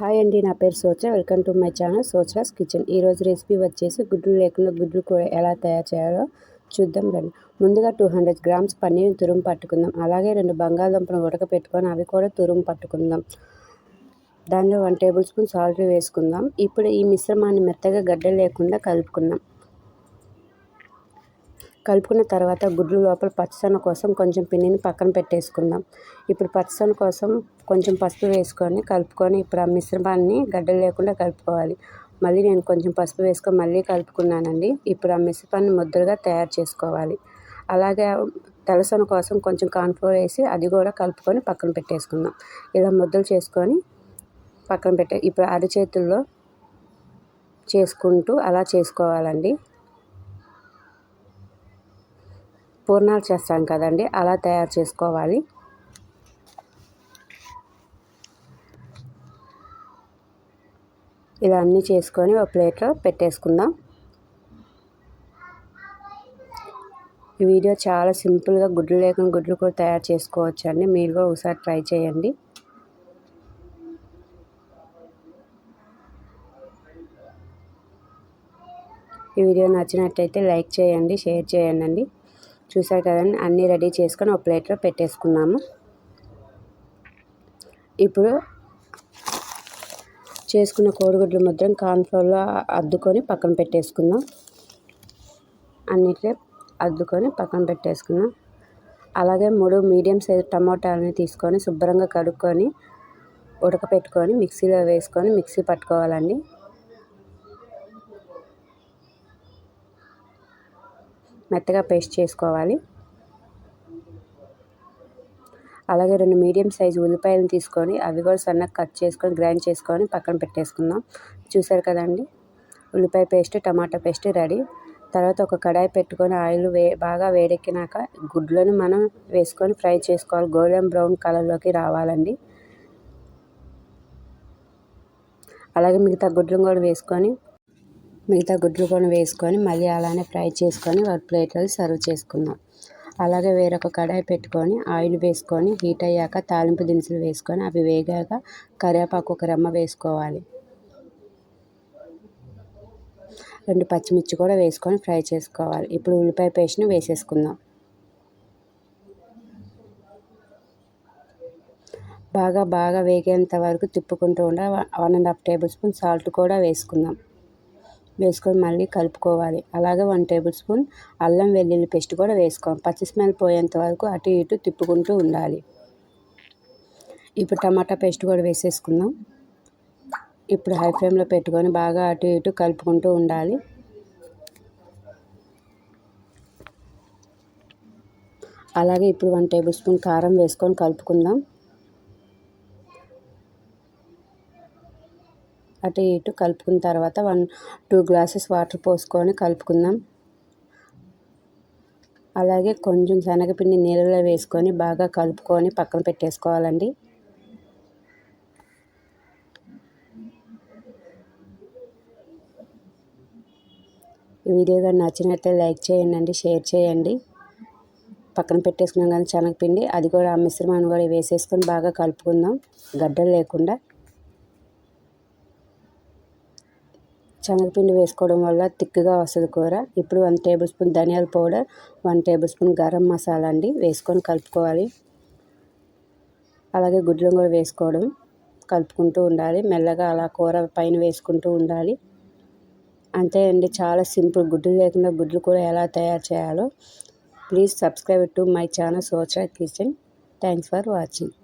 Hi అండి నా పేరు Socha. Welcome to my channel Socha's kitchen. ఈరోజు రెసిపీ వచ్చేసి గుడ్లు లేకుండా గుడ్లు కూర ఎలా తయారు చేయాలో చూద్దాం రండి. ముందుగా టూ హండ్రెడ్ గ్రామ్స్ పన్నీర్ తురుము పట్టుకుందాం. అలాగే రెండు బంగాళదుంపలు ఉడకపెట్టుకొని అవి కూడా తురుము పట్టుకుందాం. దానిలో వన్ టేబుల్ స్పూన్ సాల్ట్ వేసుకుందాం. ఇప్పుడు ఈ మిశ్రమాన్ని మెత్తగా గడ్డ లేకుండా కలుపుకుందాం. కలుపుకున్న తర్వాత గుడ్లు లోపల పచ్చసొన కోసం కొంచెం పిండిని పక్కన పెట్టేసుకుందాం. ఇప్పుడు పచ్చసొన కోసం కొంచెం పసుపు వేసుకొని కలుపుకొని ఇప్పుడు ఆ మిశ్రమాన్ని గడ్డలు లేకుండా కలుపుకోవాలి. మళ్ళీ నేను కొంచెం పసుపు వేసుకొని మళ్ళీ కలుపుకున్నానండి. ఇప్పుడు ఆ మిశ్రమాన్ని ముద్దలుగా తయారు చేసుకోవాలి. అలాగే తెలసన కోసం కొంచెం కాన్ఫ్లోర్ వేసి అది కూడా కలుపుకొని పక్కన పెట్టేసుకుందాం. ఇలా ముద్దలు చేసుకొని పక్కన పెట్టే ఇప్పుడు అరచేతుల్లో చేసుకుంటూ అలా చేసుకోవాలండి. పూర్ణాలు చేస్తాం కదండి అలా తయారు చేసుకోవాలి. ఇలా అన్నీ చేసుకొని ఒక ప్లేట్లో పెట్టేసుకుందాం. ఈ వీడియో చాలా సింపుల్గా గుడ్లు లేకుండా గుడ్లు కూడా తయారు చేసుకోవచ్చు అండి మీరు కూడా ఒకసారి ట్రై చేయండి. ఈ వీడియో నచ్చినట్టయితే లైక్ చేయండి షేర్ చేయండి. చూసారు కదండి అన్నీ రెడీ చేసుకొని ఒక ప్లేట్లో పెట్టేసుకున్నాము. ఇప్పుడు చేసుకున్న కోడిగుడ్లు ముద్రను కార్న్ఫ్లోర్లో అద్దుకొని పక్కన పెట్టేసుకుందాం. అన్నిట్లో అద్దుకొని పక్కన పెట్టేసుకుందాం. అలాగే మూడు మీడియం సైజ్ టమోటాలని తీసుకొని శుభ్రంగా కడుక్కొని ఉడకపెట్టుకొని మిక్సీలో వేసుకొని మిక్సీ పట్టుకోవాలండి. మెత్తగా పేస్ట్ చేసుకోవాలి. అలాగే రెండు మీడియం సైజు ఉల్లిపాయలను తీసుకొని అవి కూడా సన్నగా కట్ చేసుకొని గ్రైండ్ చేసుకొని పక్కన పెట్టేసుకుందాం. చూసారు కదండి? ఉల్లిపాయ పేస్ట్ టమాటా పేస్ట్ రెడీ. తర్వాత ఒక కడాయి పెట్టుకొని ఆయిల్ వే బాగా వేడెక్కినాక గుడ్లను మనం వేసుకొని ఫ్రై చేసుకోవాలి. గోల్డెన్ బ్రౌన్ కలర్లోకి రావాలండి. అలాగే మిగతా గుడ్లను కూడా వేసుకొని మిగతా గుడ్లు కూడా వేసుకొని మళ్ళీ అలానే ఫ్రై చేసుకొని ఒక ప్లేట్లో సర్వ్ చేసుకుందాం. అలాగే వేరొక కడాయి పెట్టుకొని ఆయిల్ వేసుకొని హీట్ అయ్యాక తాలింపు దినుసులు వేసుకొని అవి వేగాక కరివేపాకు ఒక రెమ్మ వేసుకోవాలి. రెండు పచ్చిమిర్చి కూడా వేసుకొని ఫ్రై చేసుకోవాలి. ఇప్పుడు ఉల్లిపాయ పేస్ట్ని వేసేసుకుందాం. బాగా బాగా వేగేంత వరకు తిప్పుకుంటూ ఉండ one and half tablespoon salt కూడా వేసుకుందాం. వేసుకొని మళ్ళీ కలుపుకోవాలి. అలాగే వన్ టేబుల్ స్పూన్ అల్లం వెల్లుల్లి పేస్ట్ కూడా వేసుకోవాలి. పచ్చి స్మెల్ పోయేంత వరకు అటు ఇటు తిప్పుకుంటూ ఉండాలి. ఇప్పుడు టమాటా పేస్ట్ కూడా వేసేసుకుందాం. ఇప్పుడు హై ఫ్లేమ్లో పెట్టుకొని బాగా అటు ఇటు కలుపుకుంటూ ఉండాలి. అలాగే ఇప్పుడు వన్ టేబుల్ స్పూన్ కారం వేసుకొని కలుపుకుందాం. అటు ఇటు కలుపుకున్న తర్వాత వన్ టూ గ్లాసెస్ వాటర్ పోసుకొని కలుపుకుందాం. అలాగే కొంచెం శనగపిండి నీళ్ళలో వేసుకొని బాగా కలుపుకొని పక్కన పెట్టేసుకోవాలండి. వీడియో కానీ నచ్చినట్లయితే లైక్ చేయండి షేర్ చేయండి. పక్కన పెట్టేసుకున్నాం కానీ శనగపిండి అది కూడా ఆ మిశ్రమాన్ని కూడా వేసేసుకొని బాగా కలుపుకుందాం. గడ్డలు లేకుండా. శనగపిండి వేసుకోవడం వల్ల థిక్గా వస్తుంది కూర. ఇప్పుడు వన్ టేబుల్ స్పూన్ ధనియాల powder one table spoon garam masala అండి వేసుకొని కలుపుకోవాలి. అలాగే గుడ్లను కూడా వేసుకోవడం కలుపుకుంటూ ఉండాలి. మెల్లగా అలా కూర పైన వేసుకుంటూ ఉండాలి. అంతే అండి చాలా సింపుల్. గుడ్లు లేకుండా గుడ్లు కూడా ఎలా తయారు చేయాలో. Please subscribe to my channel సోచా kitchen. Thanks for watching.